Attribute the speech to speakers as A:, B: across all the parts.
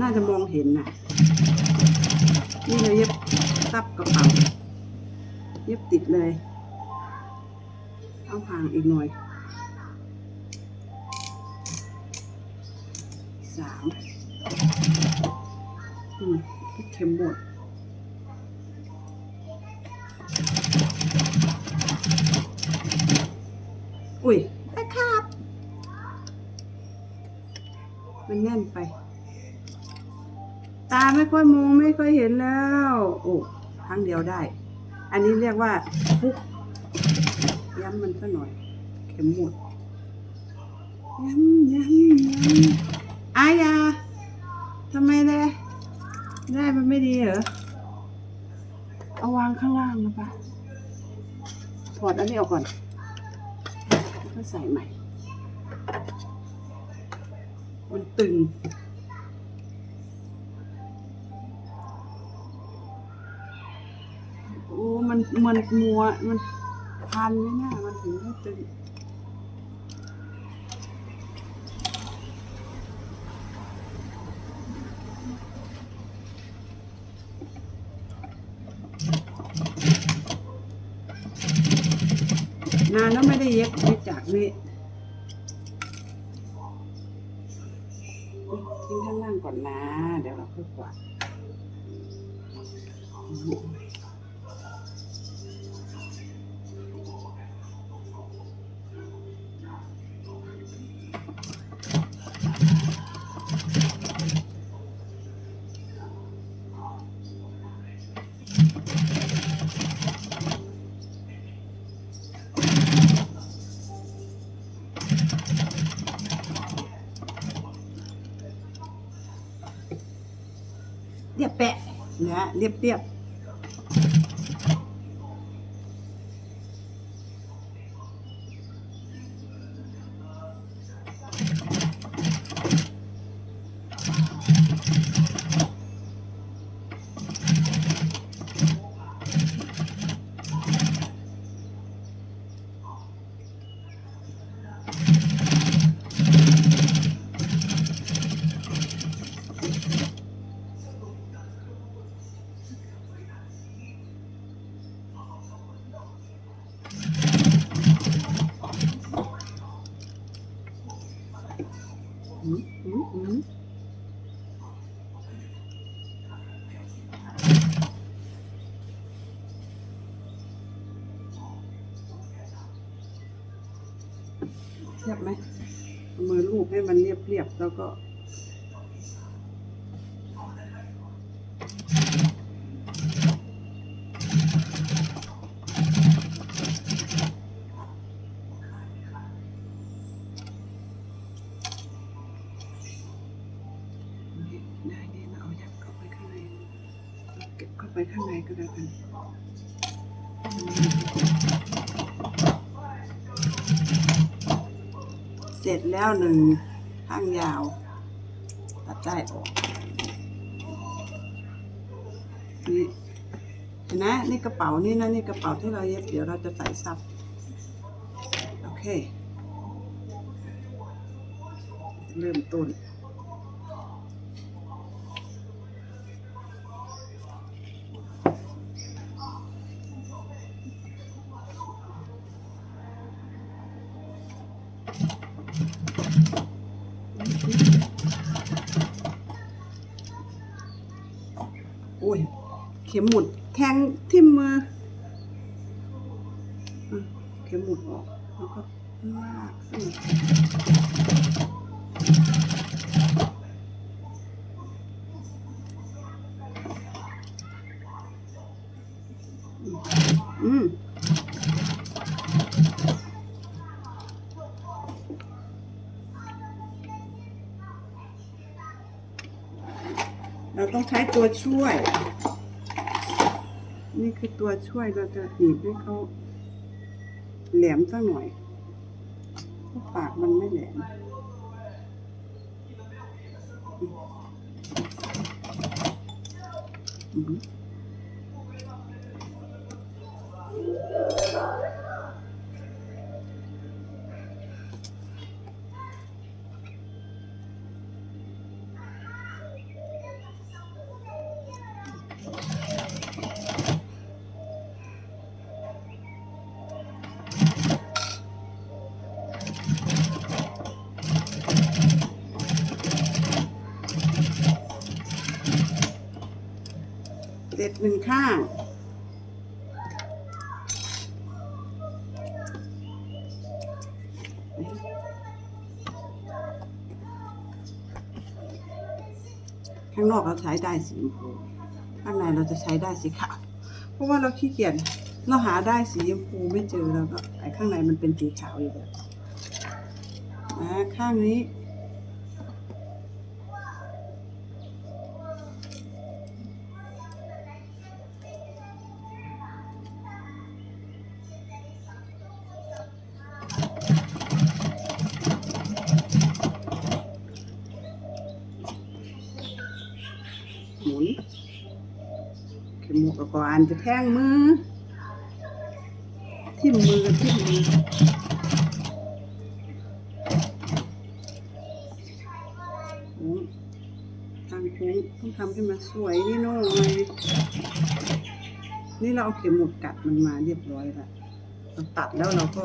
A: น่าจะมองเห็นน่ะ นี่เราเย็บซับกระเป๋า เย็บติดเลย เอาห่างอีกหน่อย สามอืมเข็มหมดอุ้ยได้ครับ มันแน่นไป ตาไม่ค่อยมองไม่ค่อยเห็นแล้ว โอ้ครั้งเดียวได้ อันนี้เรียกว่าฟุกย้ำมันซะหน่อย เข็มหมดย้ำย้ำย้ำอายาทำไมเลยได้มันไม่ดีเหรอ เอาวางข้างล่างนะปะถอดอันนี้ออกก่อนแล้วก็ใส่ใหม่ มันตึง มันมันมัวมันพันเลยนะมันถึงได้ตึงนานแล้วไม่ได้เย็บไม่จากนี่ทิ้งข้างล่างก่อนนะ เดี๋ยวเราค่อยกวาด เรียบแปะนะเรียบเรียบอืมอืมอืม เรียบไหมมือลูบให้มันเรียบเรียบๆแล้วก็ ได้นี่เราเอายัดเข้าไปข้างในเก็บเข้าไปข้างในก็แล้กัน ร็จแล้วหนึ่งข้างยาวตัดได้ออกนี่เห็นไหมนี่กระเป๋านี่นะนี่กระเป๋าที่เราเย็บเดี๋ยวเราจะใส่ซับโอเค เริ่มต้น โอ้ย เข็มหมุดแทงทิ่มมืออเข็มหมุดออกแล้วก็ลากเส้นอืมเราต้องใช้ตัวช่วย นี่คือตัวช่วยเราจะหนีบให้เขาแหลมสักหน่อยเพราะปากมันไม่แหลมอืม เสร็จหนึ่งข้างข้างนอกเราใช้ได้สีชมพูข้างในเราจะใช้ได้สีขาวเพราะว่าเราขี้เกียจเราหาได้สีชมพูไม่เจอแล้วก็ไอ้ข้างในมันเป็นสีขาวอยู่แบบมาข้างนี้ หมุนเข็มหมวกก่อนจะแท่งมือ ทิ่มมือกับทิ่มมือโอ้ทางโค้งต้องทำให้มันสวยนี่น่อยนี่เราเอาเข็มหมวกกัดมันมาเรียบร้อยแล้วเราตัดแล้วเราก็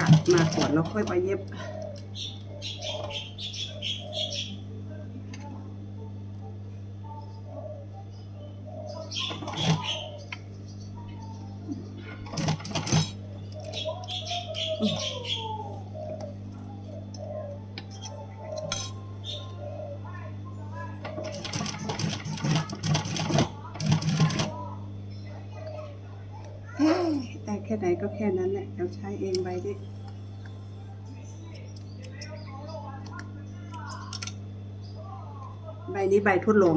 A: กัดมาก่อนแล้วค่อยไปเย็บ เฮ้แต่แค่ไหนก็แค่นั้นแหละเราใช้เองไปดิใบนี้ใบทดลอง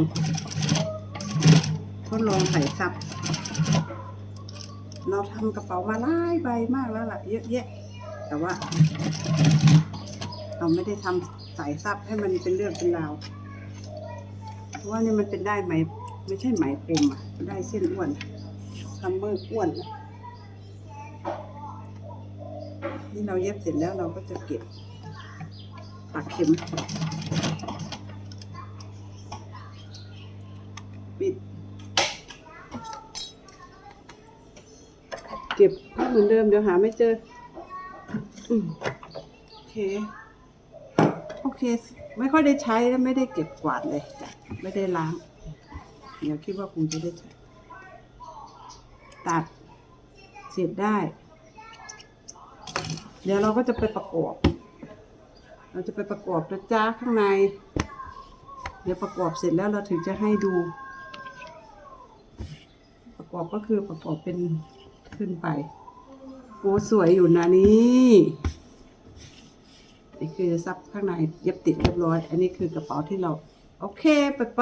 A: ทดลองใส่ซับ เราทำกระเป๋ามาหลายใบมากแล้วล่ะ เยอะแยะ แต่ว่า เราไม่ได้ทำสายซับให้มันเป็นเรื่องเป็นราวเพราะว่านี่มันเป็นได้ไหม ไม่ใช่ไหมพรมอะ ได้เส้นอ้วนซัมเมอร์อ้วนนี่เราเย็บเสร็จแล้วเราก็จะเก็บปักเข็ม ปิด ก็บเหมือนเดิมเดี๋ยวหาไม่เจอโอเค โอเค ไม่ค่อยได้ใช้แล้วไม่ได้เก็บกวาดเลยจ้ะไม่ได้ล้าง เดี๋ยวคิดว่าคงจะได้ใช้ตัดเสร็จได้ เดี๋ยวเราก็จะไปประกอบ เราจะไปประกอบนะจ้าข้างใน เดี๋ยวประกอบเสร็จแล้วเราถึงจะให้ดู ประกอบก็คือประกอบเป็น ขึ้นไปโอ้สวยอยู่นะนี่นี่คือซับข้างในเย็บติดเรียบร้อย อันนี้คือกระเป๋าที่เรา โอเค ไปไป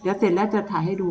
A: เดี๋ยวเสร็จแล้วจะถ่ายให้ดู